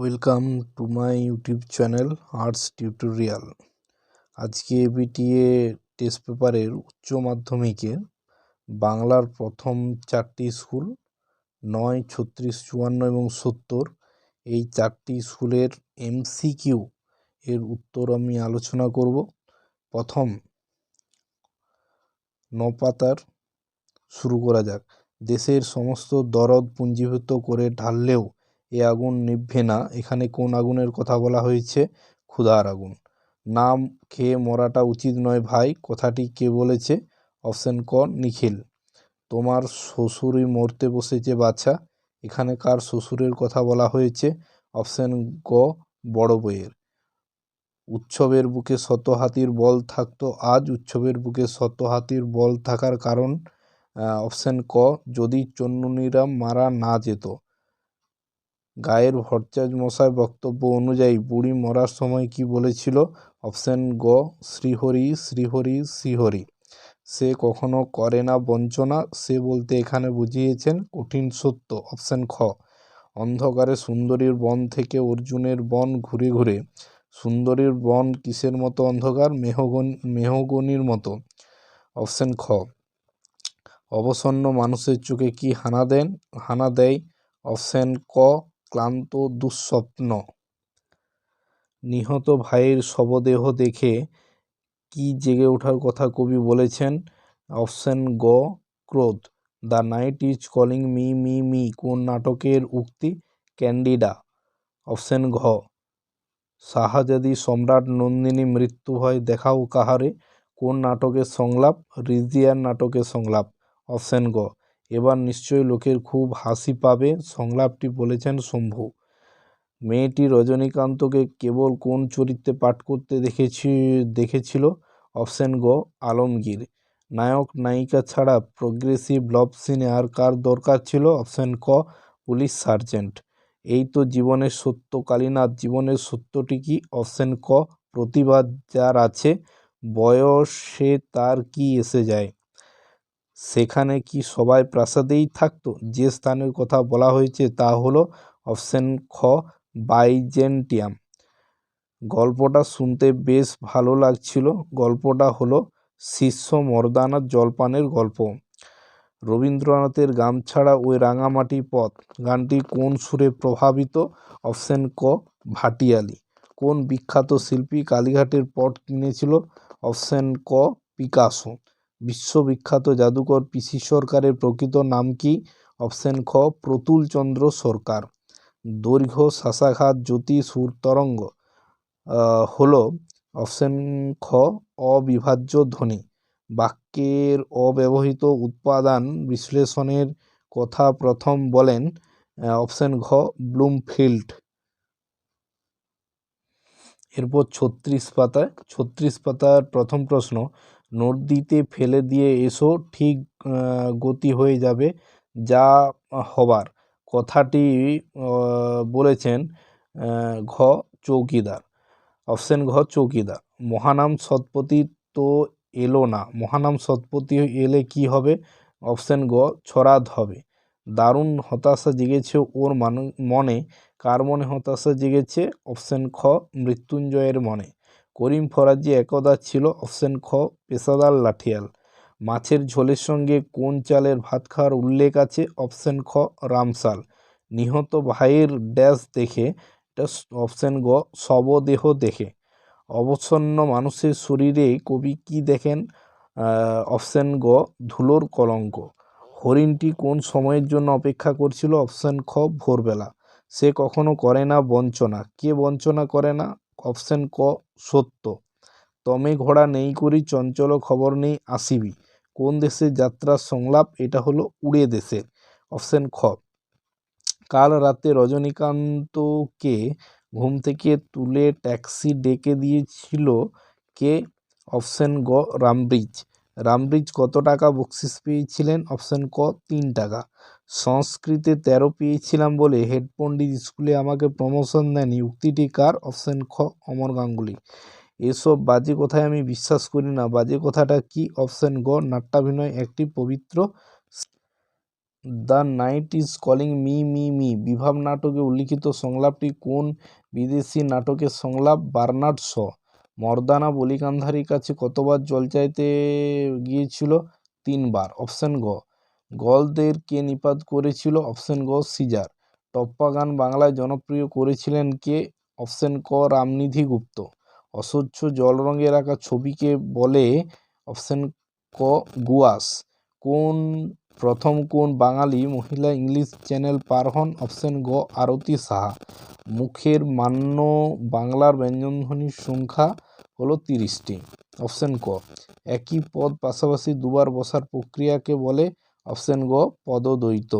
Welcome to my YouTube channel arts tutorial আজকে BTA test পেপারের উচ্চ মাধ্যমিকের বাংলার প্রথম চারটি স্কুল নয়, ছত্রিশ, চুয়ান্ন এবং সত্তর, এই চারটি স্কুলের এমসিকিউ এর উত্তর আমি আলোচনা করব। প্রথম, নপাতার শুরু করা যাক। দেশের সমস্ত দরদ পুঞ্জীভূত করে ঢাললেও এ আগুন নিভবে না। এখানে কোন আগুনের কথা বলা হয়েছে? ক্ষুধার আগুন। নাম খেয়ে মরাটা উচিত নয় ভাই, কথাটি কে বলেছে? অপশন ক, নিখিল। তোমার শ্বশুরই মরতে বসেছে বাচ্চা এখানে কার শ্বশুরের কথা বলা হয়েছে? অপশন গ, বড় বইয়ের। উৎসবের বুকে শত হাতির বল থাকতো আজ। উৎসবের বুকে শত হাতির বল থাকার কারণ অপশন ক, যদি চন্নুনিরা মারা না যেত। গায়ের ভট্টাচ মশাই বক্তব্য অনুযায়ী বুড়ি মরার সময় কি বলেছিল? অপশন গ, শ্রীহরি শ্রীহরি শ্রীহরি। সে কখনো করে না বঞ্চনা, সে বলতে এখানে বুঝিয়েছেন কঠিন সত্য। অপশন খ, অন্ধকারে সুন্দরীর বন থেকে অর্জুনের বন ঘুরে ঘুরে। সুন্দরীর বন কিসের মতো অন্ধকার? মেহগন, মেহগনির মতো। অপশন খ, অবসন্ন মানুষের চোখে কি হানা দেন? হানা দেয়। অপশন ক ক্লান্ত দুঃস্বপ্ন। নিহত ভাইয়ের শবদেহ দেখে কি জেগে ওঠার কথা কবি বলেছেন, অপশন গ, ক্রোধ। The night is calling me me me, কোন নাটকের উক্তি? ক্যান্ডিডা। অপশন ঘ, শাহজাদি সম্রাট নন্দিনী মৃত্যু হয় দেখাও কাহারে? কোন নাটকের সংলাপ? রিজিয়ার নাটকের সংলাপ। অপশন গ এবার নিশ্চয়ই লোকের খুব হাসি পাবে, সংলাপটি বলেছেন শম্ভু। মেয়েটি রজনীকান্তকে কেবল কোন চরিত্রে পাঠ করতে দেখেছি, দেখেছিল? অপশন গ, আলমগীর। নায়ক, নায়িকা ছাড়া প্রোগ্রেসিভ লভ সিনে আর কার দরকার ছিল? অপশন ক, পুলিশ সার্জেন্ট এই তো জীবনের সত্য, কালীনাথ জীবনের সত্যটি কি? অপশন ক, প্রতিবাদ যার আছে, বয়সে তার কি এসে যায়? সেখানে কি সবাই প্রাসাদেই থাকতো? যে স্থানের কথা বলা হয়েছে তা হলো অপশন খ, বাইজেন্টিয়াম। গল্পটা শুনতে বেশ ভালো লাগছিল। গল্পটা হলো শিষ্য মর্দানার জলপানের গল্প। রবীন্দ্রনাথের গামছাড়া ওই রাঙামাটি পথ। গানটি কোন সুরে প্রভাবিত? অপশন ক, ভাটিয়ালি। কোন বিখ্যাত শিল্পী কালীঘাটের পট কিনেছিল? অপশন ক, পিকাসো। বিশ্ববিখ্যাত জাদুকর পিসি সরকারের প্রকৃত নাম কি? অপশন খ প্রতুলচন্দ্র সরকার। দৈর্ঘ্য, শাসাঘাত, জ্যোতি, সুর, তরঙ্গ। হল অপশন খ, অবিভাজ্য ধ্বনি। বাক্যের অব্যবহৃত উৎপাদান বিশ্লেষণের কথা প্রথম বলেন অপশন ঘ, ব্লুমফিল্ড। এরপর ছত্রিশ পাতায়, ছত্রিশ পাতার প্রথম প্রশ্ন নদীতে ফেলে দিয়ে এসো, ঠিক গতি হয়ে যাবে, যা হবার। কথাটি বলেছেন ঘ, চৌকিদার। অপশন ঘ, চৌকিদার। মহানাম সৎপতি তো এলো না। মহানাম সৎপতি এলে কি হবে? অপশন গ ছড়াদ হবে। দারুণ হতাশা জেগেছে ওর মনে। কার মনে হতাশা জেগেছে? অপশন খ, মৃত্যুঞ্জয়ের মনে। করিম ফরাজি একদা ছিল অপশন খ পেশাদার লাঠিয়াল। মাছের ঝোলের সঙ্গে কোন চালের ভাত খাওয়ার উল্লেখ আছে? অপশন খ রামসাল নিহত ভাইয়ের ড্যাশ দেখে এটা অপশন গ, শবদেহ দেখে। অবসন্ন মানুষের শরীরে কবি কি দেখেন? অপশন গ, ধুলোর কলঙ্ক। হরিণটি কোন সময়ের জন্য অপেক্ষা করছিল? অপশন খ, ভোরবেলা। সে কখনো করে না বঞ্চনা। কে বঞ্চনা করে না? অপশন ক সত্য। তমে ঘোড়া নেই করি চঞ্চল খবর নেই আসিবি। কোন দেশের যাত্রার সংলাপ? এটা হলো উড়ে দেশের অপশন খ। কাল রাতে রজনীকান্তকে ঘুম থেকে তুলে ট্যাক্সি ডেকে দিয়েছিল কে? অপশন গ রামব্রিজ। রামব্রিজ কত টাকা বকশিস পেয়েছিলেন? অপশন ক, তিন টাকা। সংস্কৃতে তেরো পেয়েছিলাম বলে হেড পণ্ডিত স্কুলে আমাকে প্রমোশন দেন উক্তিটি কার? অপশন খ, অমর গাঙ্গুলি। এসব বাজে কথায় আমি বিশ্বাস করি না। বাজে কথাটা কি? অপশন গ, নাট্যাভিনয় একটি পবিত্র the night is calling me me me Bibhab নাটকে উল্লিখিত সংলাপটি কোন বিদেশি নাটকের সংলাপ? Bernard Shaw. মর্দানা বলিকান্ধারীর কাছে কতবার জল চাইতে গিয়েছিল? তিনবার। অপশন গ গলদের কে নিপাত করেছিল অপশন গ সিজার। টপ্পা গান বাংলায় জনপ্রিয় করেছিলেন কে? অপশন ক রামনিধি গুপ্ত। অস্বচ্ছ জল রঙের আঁকা ছবিকে বলে অপশন ক গুয়াস। কোন, প্রথম কোন বাঙালি মহিলা ইংলিশ চ্যানেল পার হন? অপশন গ আরতি সাহা। মুখের মান্য বাংলার ব্যঞ্জনধ্বনির সংখ্যা হলো তিরিশটি। অপশন ক, একই পদ পাশাপাশি দুবার বসার প্রক্রিয়াকে বলে অপশন গ পদদ্বৈত।